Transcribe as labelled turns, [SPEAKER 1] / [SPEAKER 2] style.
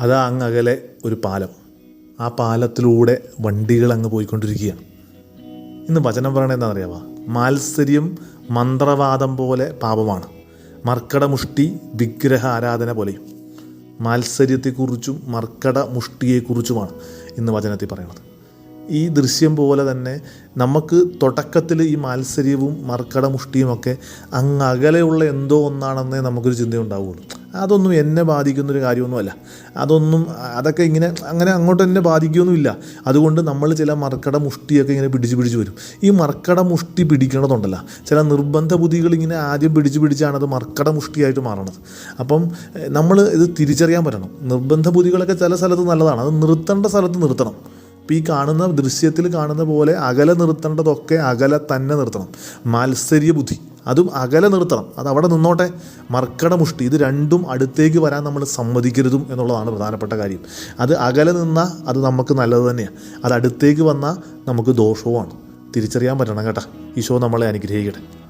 [SPEAKER 1] അതാ അകലെ ഒരു പാലം. ആ പാലത്തിലൂടെ വണ്ടികൾ അങ്ങ് പോയിക്കൊണ്ടിരിക്കുകയാണ്. ഇന്ന് വചനം പറയണത് അറിയാവാ മാത്സര്യം മന്ത്രവാദം പോലെ പാപമാണ്. മർക്കടമുഷ്ടി വിഗ്രഹ ആരാധന പോലെയും. മാത്സര്യത്തെക്കുറിച്ചും മർക്കട മുഷ്ടിയെക്കുറിച്ചുമാണ് ഇന്ന് വചനത്തിൽ പറയുന്നത് ഈ ദൃശ്യം പോലെ തന്നെ നമുക്ക് തുടക്കത്തിൽ ഈ മാത്സര്യവും മർക്കട മുഷ്ടിയുമൊക്കെ അങ്ങ് അകലെയുള്ള എന്തോ ഒന്നാണെന്നേ നമുക്കൊരു ചിന്തയുണ്ടാവുള്ളൂ. അതൊന്നും എന്നെ ബാധിക്കുന്നൊരു കാര്യമൊന്നുമല്ല. അതൊന്നും അതൊക്കെ ഇങ്ങനെ അങ്ങനെ അങ്ങോട്ട് എന്നെ ബാധിക്കുകയൊന്നുമില്ല. അതുകൊണ്ട് നമ്മൾ ചില മർക്കട മുഷ്ടിയൊക്കെ ഇങ്ങനെ പിടിച്ച് പിടിച്ച് വരും. ഈ മർക്കട മുഷ്ടി പിടിക്കണതുണ്ടല്ലോ. ചില നിർബന്ധ ബുദ്ധികൾ ഇങ്ങനെ ആദ്യം പിടിച്ച് പിടിച്ചാണ് അത് മർക്കട മുഷ്ടിയായിട്ട് മാറണത്. അപ്പം നമ്മൾ ഇത് തിരിച്ചറിയാൻ പറ്റണം. നിർബന്ധ ബുദ്ധികളൊക്കെ ചില സ്ഥലത്ത് നല്ലതാണ്. അത് നിർത്തേണ്ട സ്ഥലത്ത് നിർത്തണം. ഇപ്പോൾ ഈ കാണുന്ന ദൃശ്യത്തിൽ കാണുന്ന പോലെ അകലെ നിർത്തേണ്ടതൊക്കെ അകലെ തന്നെ നിർത്തണം. മാത്സര്യ ബുദ്ധി. അതും അകലെ നിർത്തണം. അത് അവിടെ നിന്നോട്ടെ. മർക്കട മുഷ്ടി. ഇത് രണ്ടും അടുത്തേക്ക് വരാൻ നമ്മൾ സമ്മതിക്കരുതും എന്നുള്ളതാണ് പ്രധാനപ്പെട്ട കാര്യം. അത് അകലെ നിന്നാൽ അത് നമുക്ക് നല്ലത് തന്നെയാണ് അത് അടുത്തേക്ക് വന്നാൽ നമുക്ക് ദോഷവുമാണ്. തിരിച്ചറിയാൻ പറ്റണം കേട്ടോ. ഈശോ നമ്മളെ അനുഗ്രഹിക്കട്ടെ.